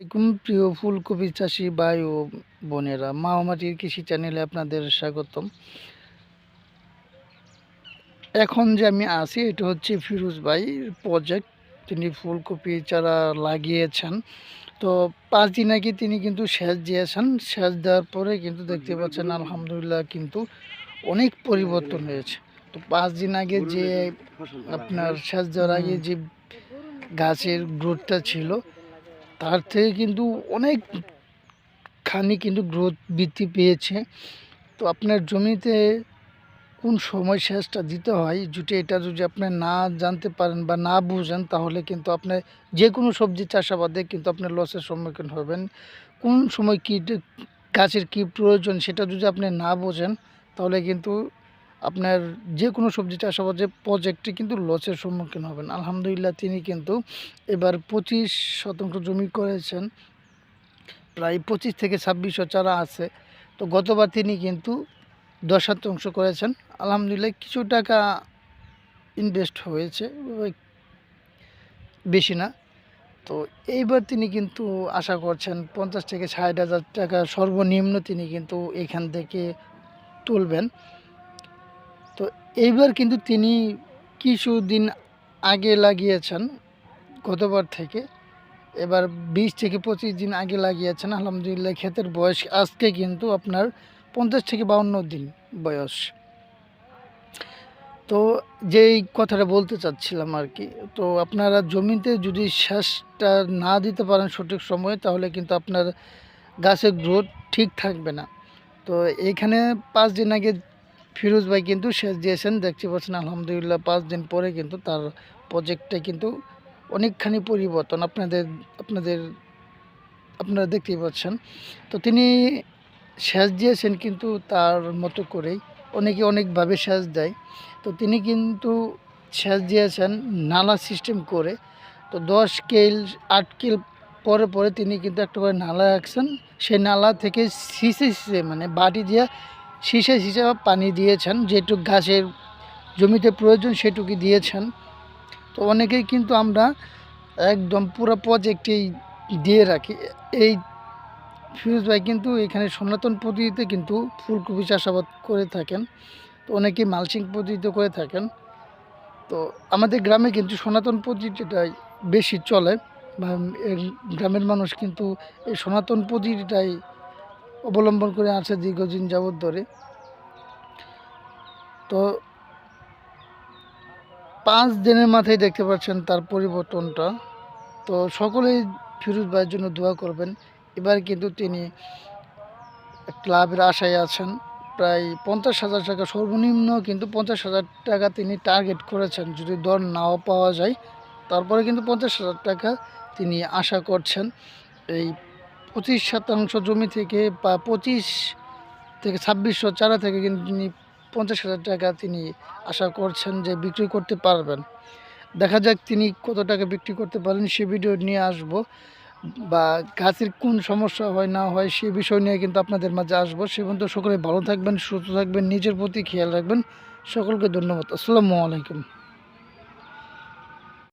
প্রিয় ফুলকপি চাষি ভাই ও বোনেরা মামাটির কৃষি চ্যানেলে আপনাদের স্বাগতম। এখন যে আমি আছি, এটা হচ্ছে ফিরোজ ভাই প্রজেক্ট তিনি ফুলকপি চারা লাগিয়েছেন। তো পাঁচ দিন আগে তিনি কিন্তু সেচ দিয়েছেন। সেচ দেওয়ার পরে কিন্তু দেখতে পাচ্ছেন, আলহামদুলিল্লাহ কিন্তু অনেক পরিবর্তন হয়েছে। তো পাঁচ দিন আগে যে আপনার সেচ দেওয়ার আগে যে গাছের গ্রোথটা ছিল তার থেকে কিন্তু অনেক খানি কিন্তু গ্রোথ বৃদ্ধি পেয়েছে। তো আপনার জমিতে কোন সময় সেচটা দিতে হয়? যদি এটা যদি আপনি না জানতে পারেন বা না বুঝেন, তাহলে কিন্তু আপনি যে কোনো সবজি চাষাবাদে কিন্তু আপনার লসের সম্মুখীন হবেন। কোন সময় কী গাছের কী প্রয়োজন সেটা যদি আপনি না বোঝেন, তাহলে কিন্তু আপনার যে কোনো সবজি চাষাবাদে প্রজেক্টে কিন্তু লসের সম্মুখীন হবেন। আলহামদুলিল্লাহ, তিনি কিন্তু এবার পঁচিশ শতাংশ জমি করেছেন। প্রায় পঁচিশ থেকে ছাব্বিশশো চারা আছে। তো গতবার তিনি কিন্তু দশ শতাংশ করেছেন। আলহামদুলিল্লাহ, কিছু টাকা ইনভেস্ট হয়েছে বেশি না। তো এইবার তিনি কিন্তু আশা করছেন পঞ্চাশ থেকে ষাট হাজার টাকা সর্বনিম্ন তিনি কিন্তু এখান থেকে তুলবেন। এইবার কিন্তু তিনি কিছুদিন আগে লাগিয়েছেন, গতবার থেকে। এবার বিশ থেকে পঁচিশ দিন আগে লাগিয়েছেন, আলহামদুলিল্লাহ, ক্ষেতের বয়স আজকে কিন্তু আপনার পঞ্চাশ থেকে বাউন্ন দিন বয়স। তো যেই কথাটা বলতে চাচ্ছিলাম আর কি, তো আপনারা জমিতে যদি শ্বাসটা না দিতে পারেন সঠিক সময়ে, তাহলে কিন্তু আপনার গাছের গ্রোথ ঠিক থাকবে না। তো এইখানে পাঁচ দিন আগে ফিরোজ ভাই কিন্তু শেষ দিয়েছেন, দেখতে পাচ্ছেন, আলহামদুলিল্লাহ পাঁচ দিন পরে কিন্তু তার প্রজেক্টটা কিন্তু অনেকখানি পরিবর্তন আপনাদের আপনাদের, আপনারা দেখতেই পাচ্ছেন। তো তিনি সেচ দিয়েছেন কিন্তু তার মতো করেই, অনেকে অনেকভাবে সেচ দেয়। তো তিনি কিন্তু সেচ দিয়েছেন নালা সিস্টেম করে। তো দশ কেল, আট কেল পরে পরে তিনি কিন্তু একটা করে নালা রাখছেন সেই নালা থেকে শিশে সিসে মানে বাটি দিয়ে শিশে শিশে পানি দিয়েছেন, যেটুকু গাছের জমিতে প্রয়োজন সেটুকু দিয়েছেন। তো অনেকেই কিন্তু আমরা একদম পুরো প্রজেক্টেই দিয়ে রাখি। এই ফিরোজ ভাই কিন্তু এখানে সনাতন পদ্ধতিতে কিন্তু ফুলকপি চাষাবাদ করে থাকেন। তো অনেকেই মালসিং পদ্ধতিতে করে থাকেন। তো আমাদের গ্রামে কিন্তু সনাতন পদ্ধতিটাই বেশি চলে। বা গ্রামের মানুষ কিন্তু এই সনাতন পদ্ধতিটাই অবলম্বন করে আছে দীর্ঘদিন যাবৎ ধরে। তো পাঁচ দিনের মাথায় দেখতে পাচ্ছেন তার পরিবর্তনটা। তো সকলেই ফিরোজ ভাইয়ের জন্য দোয়া করবেন। এবার কিন্তু তিনি ক্লাবের আশায় আছেন। প্রায় পঞ্চাশ হাজার টাকা, সর্বনিম্ন কিন্তু পঞ্চাশ হাজার টাকা তিনি টার্গেট করেছেন। যদি দর নাও পাওয়া যায়, তারপরে কিন্তু পঞ্চাশ হাজার টাকা তিনি আশা করছেন। এই পঁচিশ শতাংশ জমি থেকে বা পঁচিশ থেকে ছাব্বিশশো চারা থেকে কিন্তু তিনি পঞ্চাশ হাজার টাকা তিনি আশা করছেন যে বিক্রি করতে পারবেন। দেখা যাক তিনি কত টাকা বিক্রি করতে পারেন, সে ভিডিও নিয়ে আসব বা গাছের কোন সমস্যা হয়, না হয় সে বিষয় নিয়ে কিন্তু আপনাদের মাঝে আসব। সে পর্যন্ত সকলে ভালো থাকবেন, সুস্থ থাকবেন, নিজের প্রতি খেয়াল রাখবেন। সকলকে ধন্যবাদ। আসসালামু আলাইকুম।